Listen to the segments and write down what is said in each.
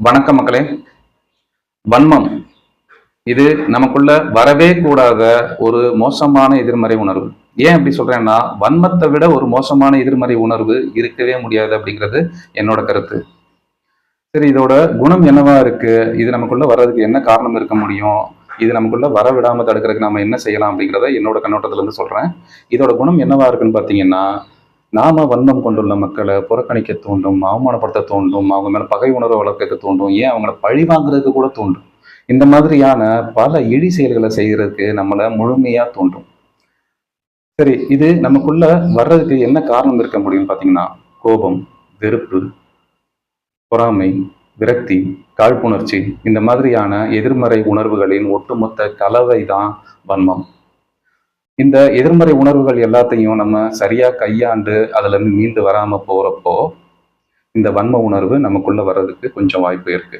வணக்கம் மக்களே. வன்மம். இது நமக்குள்ள வரவே கூடாத ஒரு மோசமான எதிர்மறை உணர்வு. ஏன் அப்படி சொல்றேன்னா வன்மத்தை விட ஒரு மோசமான எதிர்மறை உணர்வு இருக்கவே முடியாது அப்படிங்கிறது என்னோட கருத்து. சரி இதோட குணம் என்னவா இருக்கு? இது நமக்குள்ள வர்றதுக்கு என்ன காரணம் இருக்க முடியும்? இது நமக்குள்ள வர விடாம தடுக்கிறதுக்கு நம்ம என்ன செய்யலாம் அப்படிங்கிறத என்னோட கண்ணோட்டத்துல இருந்து சொல்றேன். இதோட குணம் என்னவா இருக்குன்னு பாத்தீங்கன்னா நாம வன்மம் கொண்டுள்ள மக்களை புறக்கணிக்க தூண்டும் அவமானப்படுத்த தூண்டும் அவங்க மேல பகை உணர்வை வளர்க்க தூண்டும் ஏன் அவங்கள பழி வாங்குறதுக்கு கூட தூண்டும். இந்த மாதிரியான பல இழி செயல்களை செய்யறதுக்கு நம்மளை முழுமையா தூண்டும். சரி இது நமக்குள்ள வர்றதுக்கு என்ன காரணம் இருக்க முடியும்னு பாத்தீங்கன்னா கோபம் வெறுப்பு பொறாமை விரக்தி காழ்ப்புணர்ச்சி இந்த மாதிரியான எதிர்மறை உணர்வுகளின் ஒட்டுமொத்த கலவை தான் வன்மம். இந்த எதிர்மறை உணர்வுகள் எல்லாத்தையும் நம்ம சரியா கையாண்டு அதுல இருந்து மீண்டு வராம போறப்போ இந்த வன்ம உணர்வு நமக்குள்ள வர்றதுக்கு கொஞ்சம் வாய்ப்பு இருக்கு.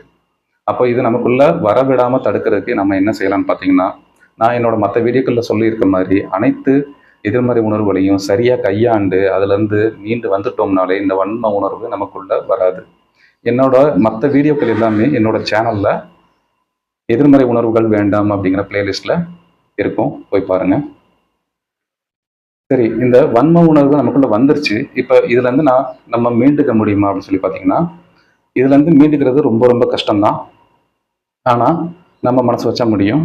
அப்போ இது நமக்குள்ள வரவிடாம தடுக்கிறதுக்கு நம்ம என்ன செய்யலாம்னு பார்த்தீங்கன்னா நான் என்னோட மற்ற வீடியோக்கள்ல சொல்லியிருக்க மாதிரி அனைத்து எதிர்மறை உணர்வுகளையும் சரியா கையாண்டு அதுல இருந்து மீண்டு வந்துட்டோம்னாலே இந்த வன்ம உணர்வு நமக்குள்ள வராது. என்னோட மற்ற வீடியோக்கள் எல்லாமே என்னோட சேனல்ல எதிர்மறை உணர்வுகள் வேண்டாம் அப்படிங்கிற பிளேலிஸ்ட்ல இருக்கும். போய் பாருங்கள் சரி இந்த வன்ம உணர்வு நமக்குள்ள வந்துருச்சு. இப்போ இதுல இருந்து நான் நம்ம மீண்டுக்க முடியுமா அப்படின்னு சொல்லி பார்த்தீங்கன்னா இதுல இருந்து மீண்டுக்கிறது ரொம்ப ரொம்ப கஷ்டம்தான். ஆனா நம்ம மனசு வச்சா முடியும்.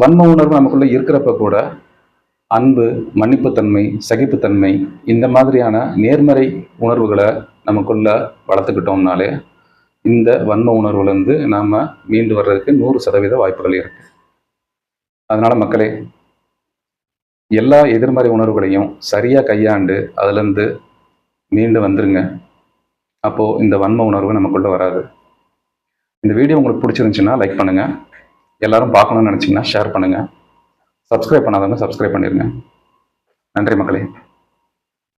வன்ம உணர்வு நமக்குள்ள இருக்கிறப்ப கூட அன்பு மன்னிப்புத்தன்மை சகிப்புத்தன்மை இந்த மாதிரியான நேர்மறை உணர்வுகளை நமக்குள்ள வளர்த்துக்கிட்டோம்னாலே இந்த வன்ம உணர்வுலேருந்து நாம் மீண்டு வர்றதுக்கு நூறு சதவீத வாய்ப்புகள் இருக்கு. அதனால மக்களே எல்லா எதிர்மறை உணர்வுகளையும் சரியாக கையாண்டு அதுலேருந்து மீண்டு வந்துருங்க. அப்போது இந்த வன்ம உணர்வு நமக்குள்ளே வராது. இந்த வீடியோ உங்களுக்கு பிடிச்சிருந்துச்சுன்னா லைக் பண்ணுங்கள் எல்லாரும் பார்க்கணும்னு நினச்சிங்கன்னா ஷேர் பண்ணுங்கள் சப்ஸ்கிரைப் பண்ணாதவங்க சப்ஸ்கிரைப் பண்ணிடுங்க நன்றி மக்களே.